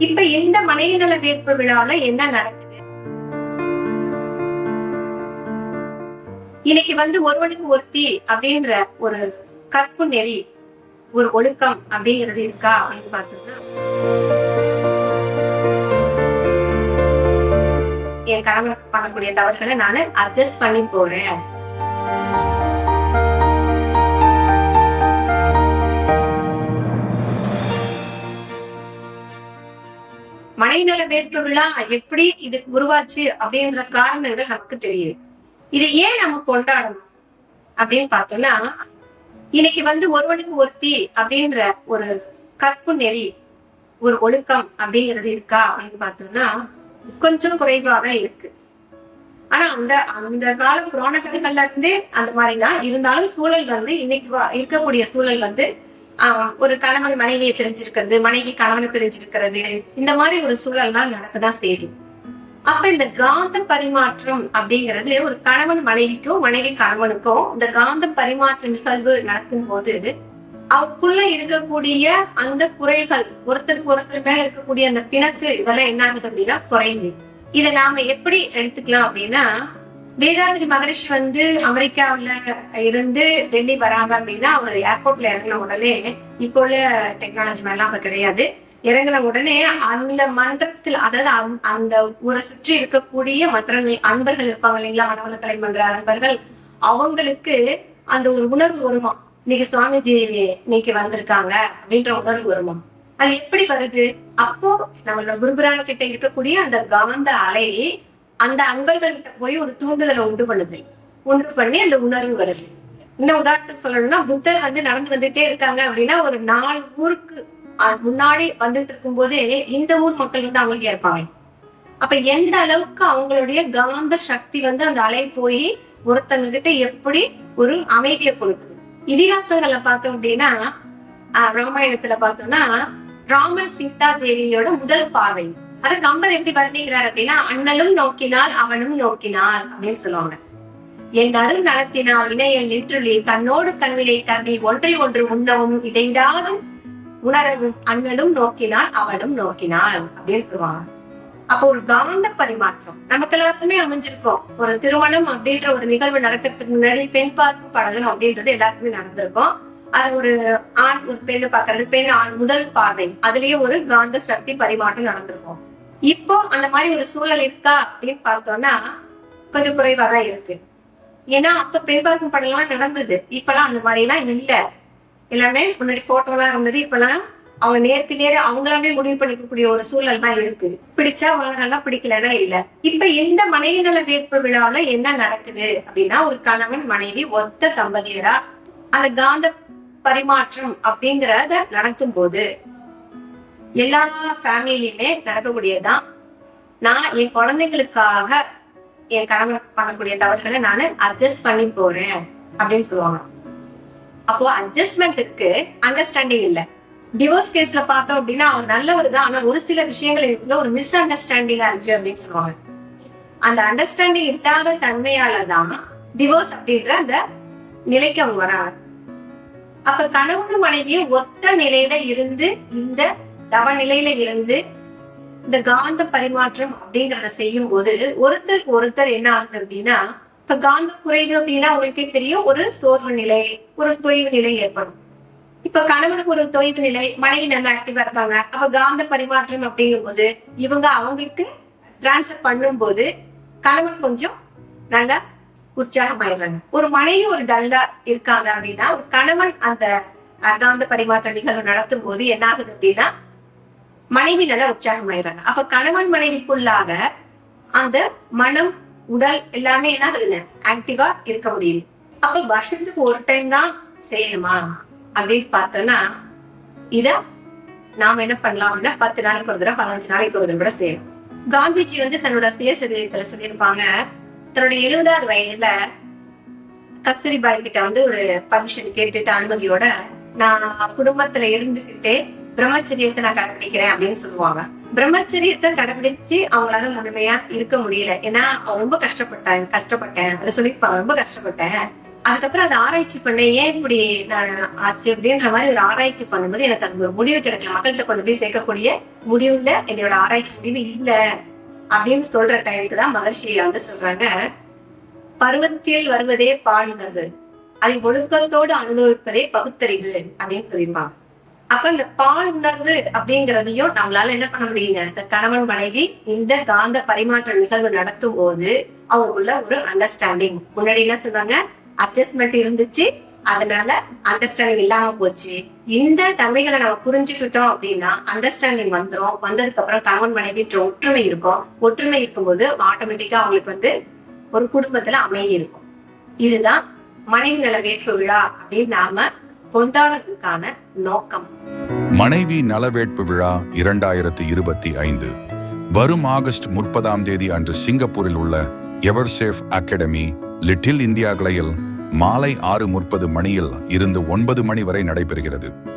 இப்ப இந்த மனைவி நல வேட்பு விழாவுல என்ன நடக்குது? இன்னைக்கு வந்து ஒருவனுக்கு ஒருத்தி அப்படின்ற ஒரு கற்பு நெறி ஒரு ஒழுக்கம் அப்படிங்கிறது இருக்கா அப்படின்னு பார்த்தோம்னா என் கணவன் பண்ணக்கூடிய தவறுகளை நானு அட்ஜஸ்ட் பண்ணி போறேன். வரவேற்பு விழா எப்படி இது உருவாச்சு அப்படின்ற காரணங்கள் நமக்கு தெரியுது இது ஏன் நம்ம கொண்டாடணும் அப்படின்னு பார்த்தோம்னா இன்னைக்கு வந்து ஒருவனுக்கு ஒருத்தி அப்படின்ற ஒரு கற்பு நெறி ஒரு ஒழுக்கம் அப்படிங்கிறது இருக்கா அப்படின்னு பார்த்தோம்னா கொஞ்சம் குறைவா தான் இருக்கு. ஆனா அந்த அந்த கால புராண கதைகள்ல இருந்து அந்த மாதிரிதான். இருந்தாலும் சூழல் வந்து இன்னைக்கு இருக்கக்கூடிய சூழல் வந்து ஒரு கணவன் மனைவியை பிரிஞ்சிருக்கிறது மனைவி கணவனை பிரிஞ்சிருக்கிறது. இந்த மாதிரி ஒரு சூழல்லாம் தான் நடக்கதான் செய்யும் அப்ப இந்த காந்த பரிமாற்றம் அப்படிங்கிறது ஒரு கணவன் மனைவிக்கும் மனைவி கணவனுக்கும் இந்த காந்த பரிமாற்ற நிகழ்வு நடக்கும் போது அவக்குள்ள இருக்கக்கூடிய அந்த குறைகள் ஒருத்தருக்கு ஒருத்தர் மேல இருக்கக்கூடிய அந்த பிணக்கு இதெல்லாம் என்ன ஆகுது அப்படின்னா குறையுது இதை நாம எப்படி எடுத்துக்கலாம் அப்படின்னா வேதாந்திரி மகரிஷி வந்து அமெரிக்காவுல இருந்து டெல்லி வராங்க அப்படின்னா அவர் ஏர்போர்ட்ல இறங்கின உடனே இப்போ உள்ள டெக்னாலஜி மாதிரிலாம் அப்ப கிடையாது. இறங்கின உடனே அந்த மன்றத்தில் அதாவது அந்த- அந்த ஊரை சுற்றி இருக்கக்கூடிய மற்ற அன்பர்கள் இருப்பாங்க இல்லைங்களா மனவளக்கலை மன்ற அன்பர்கள் அவங்களுக்கு அந்த ஒரு உணர்வு வருமா இன்னைக்கு சுவாமிஜி இன்னைக்கு வந்திருக்காங்க அப்படின்ற உணர்வு வருமா அது எப்படி வருது? அப்போ நம்மளோட குருபுரான கிட்ட இருக்கக்கூடிய அந்த காந்த அலை அந்த அன்பர்கள்கிட்ட போய் ஒரு தூண்டுதலை உண்டு பண்ணுது. உண்டு பண்ணி அந்த உணர்வு வருது. இன்னும் உதாரணத்துக்கு சொல்லணும்னா புத்தர் வந்து நடந்து வந்துட்டே இருக்காங்க அப்படின்னா ஒரு நாலு ஊருக்கு முன்னாடி வந்துட்டு இருக்கும்போதே இந்த ஊர் மக்கள் வந்து அமைதியா இருப்பாங்க. அப்ப எந்த அளவுக்கு அவங்களுடைய காந்த சக்தி வந்து அந்த அலை போய் ஒருத்தங்க கிட்ட எப்படி ஒரு அமைதியை கொடுக்குது. இதிகாசங்களை பார்த்தோம் அப்படின்னா ஆஹ், ராமாயணத்துல பார்த்தோம்னா ராமன் சீதா தேவியோட முதல் பாவை அத கம்பர் எப்படி வர்ணிக்கிறார் அப்படின்னா அண்ணலும் நோக்கினால் அவனும் நோக்கினாள் அப்படின்னு சொல்லுவாங்க. என் அருள் நலத்தினால் இணையல் நின்றுளி தன்னோடு கண்விலை கவி ஒன்றை ஒன்று உண்ணவும் இடைந்தாலும் உணரவும் அண்ணனும் நோக்கினால் அவனும் நோக்கினாள் அப்படின்னு சொல்லுவாங்க. அப்போ ஒரு காந்த பரிமாற்றம். நமக்கு எல்லாருக்குமே அமைஞ்சிருக்கோம். ஒரு திருமணம் அப்படின்ற ஒரு நிகழ்வு நடக்கிறதுக்கு முன்னாடி பெண் பார்ப்பு படலம் அப்படின்றது எல்லாருக்குமே நடந்திருக்கும். அது ஒரு ஆண் ஒரு பெண்ணு பாக்குறது பெண் ஆண் முதல் பார்வை. அதுலயே ஒரு காந்த சக்தி பரிமாற்றம் நடந்திருக்கும். இப்போ அந்த மாதிரி ஒரு சூழல் இருக்கா அப்படின்னு பார்த்தோம்னா கொஞ்சம் குறைவா தான் இருக்கு. ஏன்னா அப்ப பெண்பார்க்கும் படம்லாம் நடந்தது. இப்பெல்லாம் அந்த மாதிரி எல்லாம் இல்ல. எல்லாமே முன்னாடி போட்டோலாம் இருந்தது. இப்பெல்லாம் அவங்க நேருக்கு நேர அவங்களாவே முடிவு பண்ணிக்கக்கூடிய ஒரு சூழல் தான் இருக்கு. பிடிச்சா வளரலாம் பிடிக்கலன்னா இல்ல. இப்ப இந்த மனைவி நல வேட்பு விழாவில என்ன நடக்குது அப்படின்னா ஒரு கணவன் மனைவி ஒத்த தம்பதியரா அந்த காந்த பரிமாற்றம் அப்படிங்கறத நடக்கும் போது எல்லா ஃபேமிலிலயுமே நடக்கக்கூடியதுதான். நான் என் குழந்தைகளுக்காக என் கணவன் பண்ணக்கூடிய தவறுகளை நான் அட்ஜஸ்ட் பண்ணி போறேன் அப்படின்னு சொல்லுவாங்க. அப்போ அட்ஜஸ்ட்மெண்ட் இருக்கு அண்டர்ஸ்டாண்டிங் இல்லை டிவோர்ஸ் கேஸ்ல பார்த்தோம் அப்படின்னா அவர் நல்லவர் தான் ஆனா ஒரு சில விஷயங்கள் இருக்குள்ள ஒரு மிஸ் அண்டர்ஸ்டாண்டிங்கா இருக்கு அப்படின்னு சொல்லுவாங்க. அந்த அண்டர்ஸ்டாண்டிங் இல்லாத தன்மையால தான் டிவோர்ஸ் அப்படின்ற அந்த நிலைக்கு அவங்க வராங்க அப்ப கணவன் மனைவியும் ஒத்த நிலையில இருந்து இந்த தவ நிலையில இருந்து இந்த காந்த பரிமாற்றம் அப்படிங்கிறத செய்யும் போது ஒருத்தருக்கு ஒருத்தர் என்ன ஆகுது அப்படின்னா இப்ப காந்த குறைவு அப்படின்னா உங்களுக்கே தெரியும் ஒரு சோர்வு நிலை ஒரு தொய்வு நிலை ஏற்படும். இப்ப கணவனுக்கு ஒரு தொய்வு நிலை மனைவி நல்லா ஆக்டிவா இருப்பாங்க அப்ப காந்த பரிமாற்றம் அப்படிங்கும் போது இவங்க அவங்களுக்கு டிரான்ஸ்ஃபர் பண்ணும்போது கணவன் கொஞ்சம் நல்லா உற்சாகமாயிடுறாங்க. ஒரு மனைவி ஒரு டல்லா இருக்காங்க அப்படின்னா ஒரு கணவன் அந்த காந்த பரிமாற்ற நிகழ்வு நடத்தும் போது என்ன ஆகுது அப்படின்னா மனைவி நல்லா உற்சாகமாயிடுறாங்க. அப்ப கணவன் மனைவிக்குள்ளாக அந்த மனம் உடல் எல்லாமே என்ன ஆகுதுங்க? ஆக்டிவா இருக்க முடியுது. அப்ப வருஷத்துக்கு ஒரு டைம் தான் செய்யணுமா? அப்படின்னு பார்த்தோம்னா இத நாம என்ன பண்ணலாம் அப்படின்னா பத்து நாளைக்கு ஒரு தடவை பதினஞ்சு நாளைக்கு ஒரு தடவை கூட செய்யணும் காந்திஜி வந்து தன்னோட சுயசரிதத்துல சொல்லியிருப்பாங்க. தன்னுடைய எழுபதாவது வயதுல கஸ்தூரிபாய் கிட்ட வந்து ஒரு பர்மிஷன் கேட்டுட்டு அனுமதியோட நான் குடும்பத்துல இருந்துகிட்டு பிரம்மச்சரியத்தை நான் கடைபிடிக்கிறேன் அப்படின்னு சொல்லுவாங்க. பிரம்மச்சரியத்தை கடைபிடிச்சு அவங்களால முழுமையா இருக்க முடியல. ஏன்னா ரொம்ப கஷ்டப்பட்டேன் கஷ்டப்பட்டேன் அதை சொல்லியிருப்பாங்க ரொம்ப கஷ்டப்பட்டேன். அதுக்கப்புறம் அதை ஆராய்ச்சி பண்ணேன். ஏன் இப்படி நான் ஆச்சு அப்படின்ற மாதிரி ஒரு ஆராய்ச்சி பண்ணும்போது எனக்கு அது ஒரு முடிவு கிடைக்கல. மக்கள்கிட்ட கொண்டு போய் சேர்க்கக்கூடிய முடிவுல என்னோட ஆராய்ச்சி முடிவு இல்ல அப்படின்னு சொல்ற டைமுக்கு தான் மகர்ஷி வந்து சொல்றாங்க. பருவத்தில் வருவதே பாழ்ந்தது அதை ஒழுக்கத்தோடு அனுபவிப்பதே பகுத்தறிவு அப்படின்னு சொல்லியிருப்பாங்க. அப்ப இந்த பால் உணர்வு அப்படிங்கிறதையும் நம்மளால என்ன பண்ண முடியுங்க? இந்த கணவன் மனைவி இந்த காந்த பரிமாற்ற நிகழ்வு நடத்தும் போது அவங்களுக்குள்ள ஒரு அண்டர்ஸ்டாண்டிங் முன்னாடி என்ன சொன்னாங்க? அட்ஜஸ்ட்மெண்ட் இருந்துச்சு. அதனால அண்டர்ஸ்டாண்டிங் இல்லாம போச்சு. இந்த தன்மைகளை நம்ம புரிஞ்சுக்கிட்டோம் அப்படின்னா அண்டர்ஸ்டாண்டிங் வந்துடும் வந்ததுக்கு அப்புறம் கணவன் மனைவின்ற ஒற்றுமை இருக்கும். ஒற்றுமை இருக்கும்போது ஆட்டோமேட்டிக்கா அவங்களுக்கு வந்து ஒரு குடும்பத்துல அமைதி இருக்கும். இதுதான் மனைவி நல வேட்பு விழா அப்படின்னு நாம கொண்டாடுறதுக்கான நோக்கம். மனைவி நலவேட்பு விழா இரண்டாயிரத்தி இருபத்தி ஐந்து. வரும் ஆகஸ்ட் முப்பதாம் தேதி அன்று சிங்கப்பூரில் உள்ள எவர்சேஃப் அகாடமி லிட்டில் இந்தியா கிளையில் மாலை ஆறு முப்பது மணியில் இருந்து ஒன்பது மணி வரை நடைபெறுகிறது.